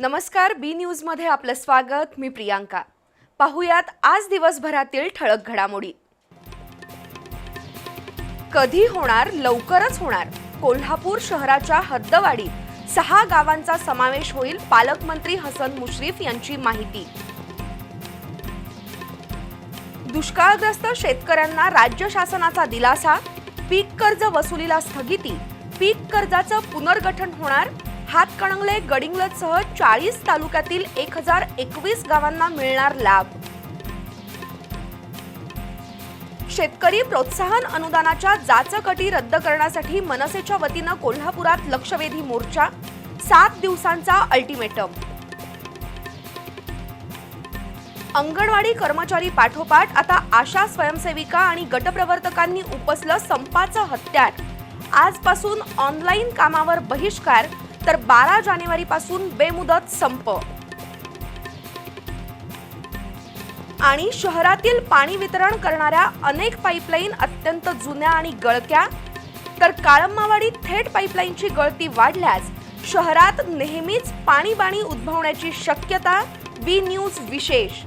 नमस्कार बी न्यूजमध्ये आपलं स्वागत. मी प्रियांका. पाहुयात आज दिवसभरातील ठळक घडामोडी. कधी होणार? लवकरच होणार. कोल्हापूर शहराच्या हद्दवाडीत सहा गावांचा समावेश होईल पालकमंत्री हसन मुश्रीफ यांची माहिती. दुष्काळग्रस्त शेतकऱ्यांना राज्य शासनाचा दिलासा. पीक कर्ज वसुलीला स्थगिती. पीक कर्जाचं पुनर्गठन होणार? हातकणंगले गडिंगलसह चाळीस तालुक्यातील एक हजार एकवीस गावांना मिळणार लाभ. शेतकरी प्रोत्साहन अनुदानाच्या जाचकटी रद्द करण्यासाठी मनसेच्या वतीनं कोल्हापुरात लक्षवेधी मोर्चा सात दिवसांचा अल्टिमेटम. अंगणवाडी कर्मचारी पाठोपाठ आता आशा स्वयंसेविका आणि गटप्रवर्तकांनी उपसलं संपाचं हत्यार. आजपासून ऑनलाईन कामावर बहिष्कार तर बारा जानेवारीपासून बेमुदत संप. आणि शहरातील पाणी वितरण करणाऱ्या अनेक पाईपलाईन अत्यंत जुन्या आणि गळक्या. तर काळंबावाडी थेट पाईपलाईनची गळती वाढल्यास शहरात नेहमीच पाणीबाणी उद्भवण्याची शक्यता. बी न्यूज विशेष.